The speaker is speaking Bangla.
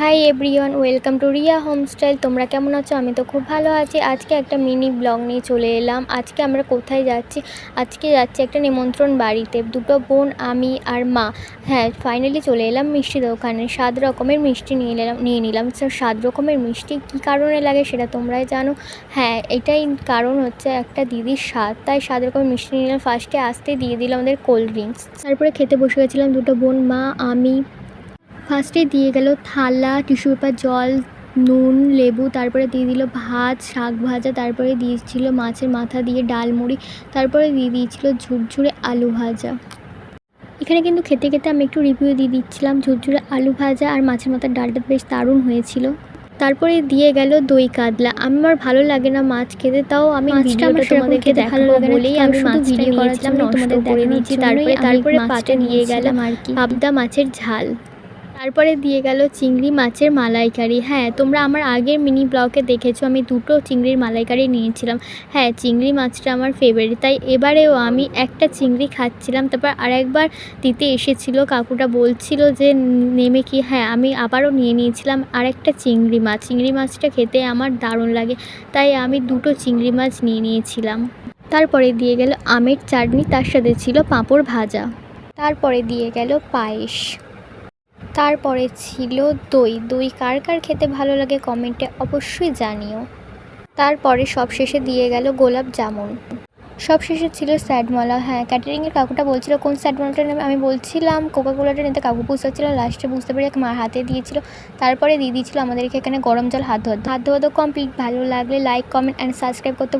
Hi everyone welcome to Riya homestyle তোমরা কেমন আছো? আমি তো খুব ভালো আছি। আজকে একটা মিনি ব্লগ নিয়ে চলে এলাম। আজকে আমরা কোথায় যাচ্ছি? আজকে যাচ্ছি একটা নিমন্ত্রণ বাড়িতে। দুটো বোন, আমি আর মা। হ্যাঁ ফাইনালি চলে এলাম মিষ্টি দোকানে। সাত রকমের মিষ্টি নিয়ে এলাম নিয়ে নিলাম। সাত রকমের মিষ্টি কী কারণে লাগে সেটা তোমরাই জানো। হ্যাঁ এটাই কারণ হচ্ছে একটা দিদির স্বাদ। তাই সাত রকমের মিষ্টি নিয়ে নিলাম ফার্স্টে আসতে দিয়ে দিল আমাদের কোল্ড ড্রিঙ্কস তারপরে খেতে বসে গেছিলাম দুটো বোন, মা, আমি ফার্স্টে দিয়ে গেল থালা টিস্যু পেপার জল নুন লেবু তারপরে দিয়ে দিল ভাত শাক ভাজা তারপরে দিয়েছিল মাছের মাথা দিয়ে ডাল মুড়ি তারপরে দিয়ে দিয়েছিল ঝুরঝুরে আলু ভাজা। এখানে কিন্তু খেতে খেতে আমি একটু রিভিউ দিয়ে দিচ্ছিলাম ঝুরঝুরে আলু ভাজা আর মাছের মাথার ডালটা বেশ দারুণ হয়েছিল। তারপরে দিয়ে গেল দই কাতলা। আমার ভালো লাগে না মাছ খেতে তাও আমি মাছটা ভিডিওটা আমার সেরকম খেতে ভালো লাগে না, বলেই আমি শুধু শুধু ভিডিও ভিডিও করেছিলাম, করেছিলাম তোমাদের তোমাদের দেখানোর দেখানোর তারপরে তারপরে পাঁচটা দিয়ে আর কি। পাবদা মাছের ঝাল। তারপরে দিয়ে গেল চিংড়ি মাছের মালাইকারি। হ্যাঁ তোমরা আমার আগের মিনি ব্লগে দেখেছ, আমি দুটো চিংড়ির মালাইকারি নিয়েছিলাম। হ্যাঁ চিংড়ি মাছটা আমার ফেভারিট তাই এবারেও আমি একটা চিংড়ি খাচ্ছিলাম। তারপর আরেকবার দিতে এসেছিল, কাকুটা বলছিল যে নেমে কি হ্যাঁ আমি আবারও নিয়ে নিয়েছিলাম আরেকটা চিংড়ি মাছ। চিংড়ি মাছটা খেতে আমার দারুণ লাগে, তাই আমি দুটো চিংড়ি মাছ নিয়ে নিয়েছিলাম। তারপরে দিয়ে গেল আমের চাটনি, তার সাথে ছিল পাঁপড় ভাজা। তারপরে দিয়ে গেল পায়েস। তারপরে ছিল দই। দই কার কার খেতে ভালো লাগে কমেন্টে অবশ্যই জানিও। তারপরে সবশেষে দিয়ে গেল গোলাপ জামুন। সবশেষে ছিল স্যাডমালা হ্যাঁ ক্যাটারিংয়ের কাকুটা বলছিল, কোন স্যাডমালাটা নেবে? আমি বলছিলাম কোকা কোলাটা নিতে কাকু বুঝতে পারছিল লাস্টে বুঝতে পেরে মার হাতে দিয়েছিল। তারপরে দিয়ে দিয়েছিল আমাদেরকে এখানে গরম জল হাত ধোয়া হাত ধোয়া তো কমপ্লিট ভালো লাগলে লাইক কমেন্ট অ্যান্ড সাবস্ক্রাইব করতে